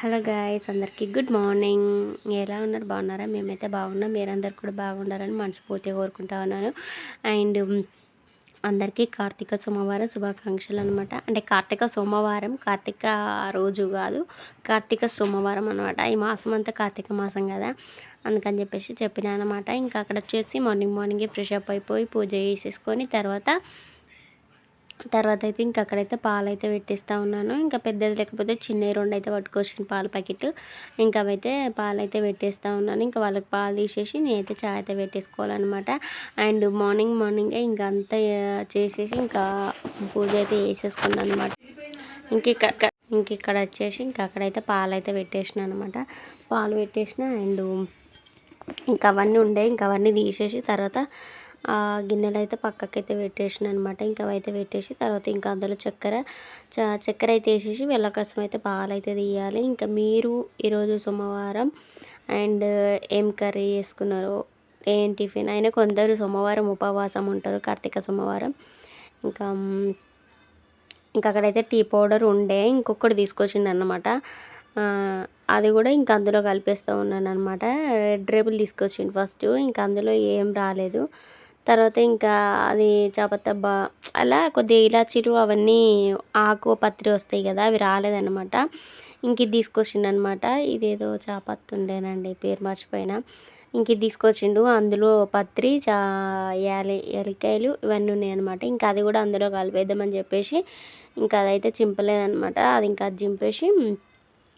Hello guys అందరికీ good morning. ఎలా ఉన్నారు? బాగున్నారా? మేమైతే బాగున్నాం. మీరందరు కూడా బాగుండాలని మనస్ఫూర్తిగా కోరుకుంటా ఉన్నాను. అండ్ అందరికీ కార్తీక సోమవారం శుభాకాంక్షలు అనమాట అంటే కార్తీక సోమవారం కార్తీక రోజు కాదు కార్తీక సోమవారం అనమాట ఈ మాసం అంతా కార్తీక మాసం కదా. అందుకని చెప్పేసి చెప్పిన అనమాట ఇంకా అక్కడ వచ్చేసి మార్నింగ్ మార్నింగే ఫ్రెష్ అప్ అయిపోయి పూజ చేసేసుకొని తర్వాత తర్వాత అయితే ఇంకా అక్కడైతే పాలు అయితే పెట్టేస్తూ ఉన్నాను. ఇంకా పెద్దది లేకపోతే చిన్న రెండు అయితే పట్టుకొచ్చిన పాల ప్యాకెట్. ఇంకా అవైతే పాలు అయితే పెట్టేస్తూ ఉన్నాను. ఇంకా వాళ్ళకి పాలు తీసేసి నేనైతే చాయ్ అయితే పెట్టేసుకోవాలన్నమాట. అండ్ మార్నింగ్ మార్నింగే ఇంకా అంతా చేసేసి ఇంకా పూజ అయితే వేసేసుకున్నాను అనమాట ఇంక ఇక్కడ ఇంక ఇక్కడ వచ్చేసి ఇంకా అక్కడైతే పాలు అయితే పెట్టేసిన అనమాట పాలు పెట్టేసిన అండ్ ఇంకా అవన్నీ ఉండే. ఇంకా అవన్నీ తీసేసి తర్వాత ఆ గిన్నెలు అయితే పక్కకైతే పెట్టేసిన అనమాట ఇంకా అవైతే పెట్టేసి తర్వాత ఇంకా అందులో చక్కెర చక్కెర అయితే వేసేసి వెళ్ళకసం అయితే పాలు అయితే తీయాలి. ఇంకా మీరు ఈరోజు సోమవారం అండ్ ఏం కర్రీ చేసుకున్నారు ఏం టిఫిన్ అయినా కొందరు సోమవారం ఉపవాసం ఉంటారు కార్తీక సోమవారం. ఇంకా ఇంకా అక్కడైతే టీ పౌడర్ ఉండే ఇంకొకటి తీసుకొచ్చిండు అనమాట అది కూడా ఇంకా అందులో కలిపేస్తూ ఉన్నాను అనమాట రెడ్ రేబుల్ తీసుకొచ్చిండు ఫస్ట్ ఇంకా అందులో ఏం రాలేదు. తర్వాత ఇంకా అది చాపత్త అలా కొద్దిగా ఇలాచీలు అవన్నీ ఆకు పత్రి వస్తాయి కదా అవి రాలేదన్నమాట. ఇంక ఇది తీసుకొచ్చిండు అనమాట ఇదేదో చాపత్తి ఉండేనండి పేరు మర్చిపోయినా. ఇంక ఇది తీసుకొచ్చిండు. అందులో పత్రి చా యాలి ఎలికాయలు ఇవన్నీ ఉన్నాయన్నమాట. ఇంకా అది కూడా అందులో కలిపేద్దామని చెప్పేసి ఇంకా అదైతే చింపలేదనమాట అది ఇంకా అది చింపేసి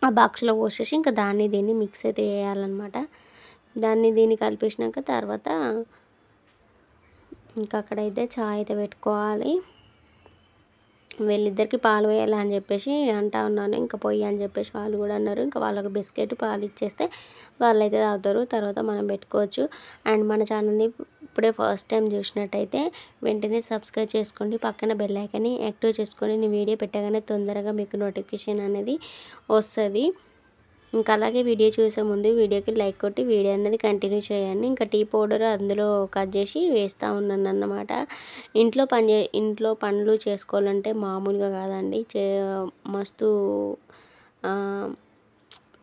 ఆ బాక్స్లో పోసేసి ఇంకా దాన్ని దీన్ని మిక్స్ అయితే వేయాలన్నమాట దాన్ని దీన్ని కలిపేసినాక తర్వాత ఇంకా అక్కడైతే చాయ్ అయితే పెట్టుకోవాలి. వీళ్ళిద్దరికి పాలు వేయాలి అని చెప్పేసి అంటా ఉన్నాను. ఇంకా పొయ్యి అని చెప్పేసి వాళ్ళు కూడా అన్నారు. ఇంకా వాళ్ళకి బిస్కెట్ పాలు ఇచ్చేస్తే వాళ్ళు అయితే తాగుతారు. తర్వాత మనం పెట్టుకోవచ్చు. అండ్ మన ఛానల్ని ఇప్పుడే ఫస్ట్ టైం చూసినట్టయితే వెంటనే సబ్స్క్రైబ్ చేసుకోండి. పక్కన బెల్ ఐకాన్ని యాక్టివ్ చేసుకొని నేను వీడియో పెట్టగానే తొందరగా మీకు నోటిఫికేషన్ అనేది వస్తుంది. ఇంకా అలాగే వీడియో చూసే ముందు వీడియోకి లైక్ కొట్టి వీడియో అనేది కంటిన్యూ చేయండి. ఇంకా టీ పౌడర్ అందులో కట్ చేసి వేస్తూ ఉన్నాను అన్నమాట. ఇంట్లో పని ఇంట్లో పనులు చేసుకోవాలంటే మామూలుగా కాదండి. చే మస్తు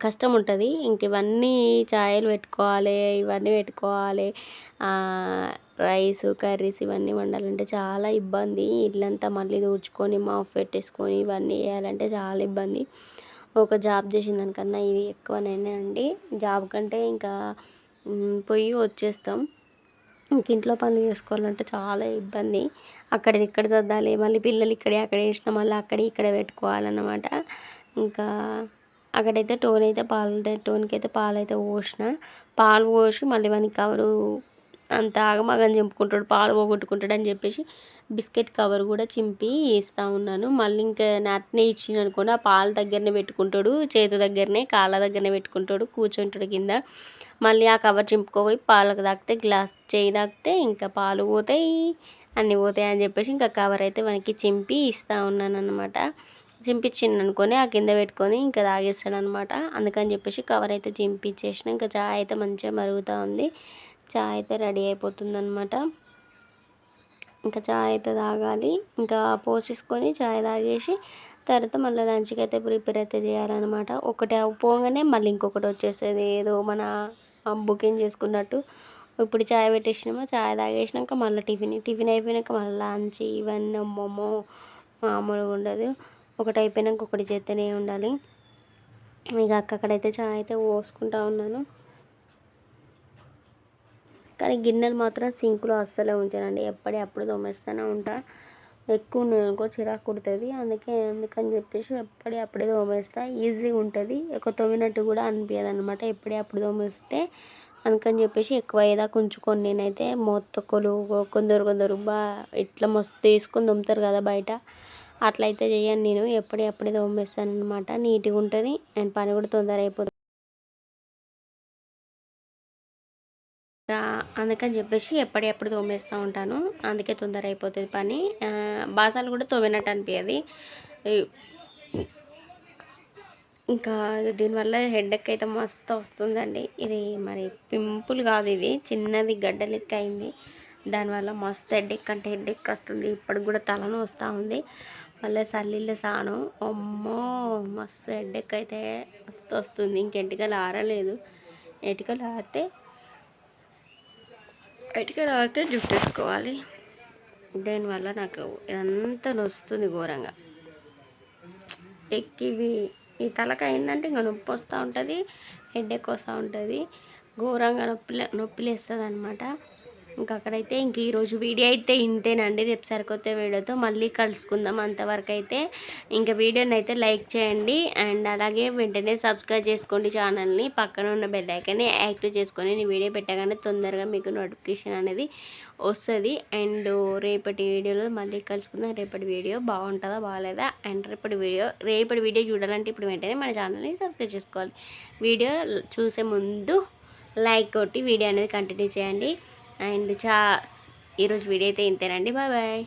కష్టం ఉంటుంది. ఇంక ఇవన్నీ ఛాయలు పెట్టుకోవాలి ఇవన్నీ పెట్టుకోవాలి. రైస్ కర్రీస్ ఇవన్నీ వండాలంటే చాలా ఇబ్బంది. ఇల్లంతా మళ్ళీ తుడుచుకొని మాఫ్ పెట్టేసుకొని ఇవన్నీ చేయాలంటే చాలా ఇబ్బంది. ఒక జాబ్ చేసిన దానికన్నా ఇది ఎక్కువనైనా అండి. జాబ్ కంటే ఇంకా పోయి వచ్చేస్తాం. ఇంక ఇంట్లో పనులు చేసుకోవాలంటే చాలా ఇబ్బంది. అక్కడిది ఇక్కడ సర్దాలి మళ్ళీ పిల్లలు ఇక్కడే అక్కడ వేసిన మళ్ళీ అక్కడ ఇక్కడ పెట్టుకోవాలన్నమాట. ఇంకా అక్కడైతే టోన్ అయితే పాలు టోన్కి అయితే పాలు అయితే పోసిన. పాలు పోసి మళ్ళీ వానికి కవరు అంత ఆగమాగం చింపుకుంటాడు పాలు పోగొట్టుకుంటాడు అని చెప్పేసి బిస్కెట్ కవర్ కూడా చింపి ఇస్తూ ఉన్నాను. మళ్ళీ ఇంకా నాటనే ఇచ్చింది అనుకోని ఆ పాలు దగ్గరనే పెట్టుకుంటాడు చేతి దగ్గరనే కాళ్ళ దగ్గరనే పెట్టుకుంటాడు కూర్చుంటాడు కింద. మళ్ళీ ఆ కవర్ చింపుకోపోయి పాలకు తాకితే గ్లాస్ చేయి తాకితే ఇంకా పాలు పోతాయి అన్నీ పోతాయి అని చెప్పేసి ఇంకా కవర్ అయితే మనకి చింపి ఇస్తూ ఉన్నాను అనమాట చింపించిండు అనుకొని ఆ కింద పెట్టుకొని ఇంకా తాగేస్తాడు అనమాట అందుకని చెప్పేసి కవర్ అయితే చింపించేసిన ఇంకా చాయ్ అయితే మంచిగా మరుగుతూ ఉంది. చాయ్ అయితే రెడీ అయిపోతుందనమాట ఇంకా చాయ్ అయితే తాగాలి. ఇంకా పోసేసుకొని చాయ్ తాగేసి తర్వాత మళ్ళీ లంచ్కి అయితే ప్రిపేర్ అయితే చేయాలన్నమాట. ఒకటి పోగానే మళ్ళీ ఇంకొకటి వచ్చేసేది. ఏదో మన బుకింగ్ చేసుకున్నట్టు ఇప్పుడు చాయ్ పెట్టేసినామో? చాయ్ తాగేసినాక మళ్ళీ టిఫిన్. టిఫిన్ అయిపోయినాక మళ్ళీ లంచ్ ఇవన్నీ అమ్మమ్మో మామూలుగా ఉండదు. ఒకటి అయిపోయినాక ఒకటి చేస్తూనే ఉండాలి. ఇక అక్కడైతే చాయ్ అయితే పోసుకుంటా ఉన్నాను. కానీ గిన్నెలు మాత్రం సింక్లో అస్సలే ఉంచానండి. ఎప్పటి అప్పుడు తోమేస్తూనే ఉంటా. ఎక్కువ అనుకో చిరాకు కుడుతుంది. అందుకే అందుకని చెప్పేసి ఎప్పుడే అప్పుడే తోమేస్తా. ఈజీగా ఉంటుంది. ఎక్కువ తోమినట్టు కూడా అనిపించదు అనమాట ఎప్పుడే అప్పుడు తోమేస్తే అందుకని చెప్పేసి ఎక్కువ ఏదా ఉంచుకొని నేనైతే మొత్తకొలు కొందరు కొందరు బా ఇట్లా మస్తు తీసుకొని తోముతారు కదా బయట. అట్లయితే చేయను నేను. ఎప్పుడే అప్పుడే తోమేస్తాను అనమాట నీట్గా ఉంటుంది. అండ్ పని కూడా తొందర అయిపోతుంది. అందుకని చెప్పేసి ఎప్పటికప్పుడు తోమేస్తూ ఉంటాను. అందుకే తొందర అయిపోతుంది పని. బాసాలు కూడా తోమినట్టు అనిపించదు ఇంకా దీనివల్ల హెడ్ఎక్ అయితే మస్తు వస్తుందండి. ఇది మరి పింపుల్ కాదు ఇది. చిన్నది గడ్డ లెక్క అయింది. దానివల్ల మస్తు హెడ్ఎక్ అంటే హెడ్ఎక్ వస్తుంది. ఇప్పటికి కూడా తలను వస్తూ ఉంది. మళ్ళీ సల్లీళ్ళు సాను. అమ్మో మస్తు హెడ్ఎక్ అయితే మస్తు వస్తుంది. ఇంకెంటికలు ఆరలేదు. ఎటుకలు ఆరితే బయటికి ఆరితే జుట్టు వేసుకోవాలి. దీనివల్ల నాకు ఎంత నొస్తుంది ఘోరంగా. ఎక్కివి ఈ తలక అయిందంటే ఇంకా నొప్పి వస్తూ ఉంటుంది హెడ్ ఎక్ వస్తూ ఉంటుంది ఘోరంగా నొప్పి నొప్పి లేస్తుంది అనమాట ఇంకా అక్కడైతే ఇంక ఈరోజు వీడియో అయితే ఇంతేనండి. రేపు సరికొత్త వీడియోతో మళ్ళీ కలుసుకుందాం అంతవరకు అయితే ఇంకా వీడియోని అయితే లైక్ చేయండి. అండ్ అలాగే వెంటనే సబ్స్క్రైబ్ చేసుకోండి ఛానల్ని. పక్కన ఉన్న బెల్ యాక్టివ్ చేసుకొని నేను వీడియో పెట్టగానే తొందరగా మీకు నోటిఫికేషన్ అనేది వస్తుంది. అండ్ రేపటి వీడియోలో మళ్ళీ కలుసుకుందాం. రేపటి వీడియో బాగుంటుందా బాగాలేదా అండ్ రేపటి వీడియో రేపటి వీడియో చూడాలంటే ఇప్పుడు వెంటనే మన ఛానల్ని సబ్స్క్రైబ్ చేసుకోవాలి. వీడియో చూసే ముందు లైక్ కొట్టి వీడియో అనేది కంటిన్యూ చేయండి. అండ్ చా ఈరోజు వీడియో అయితే ఇంతేనండి. Bye bye.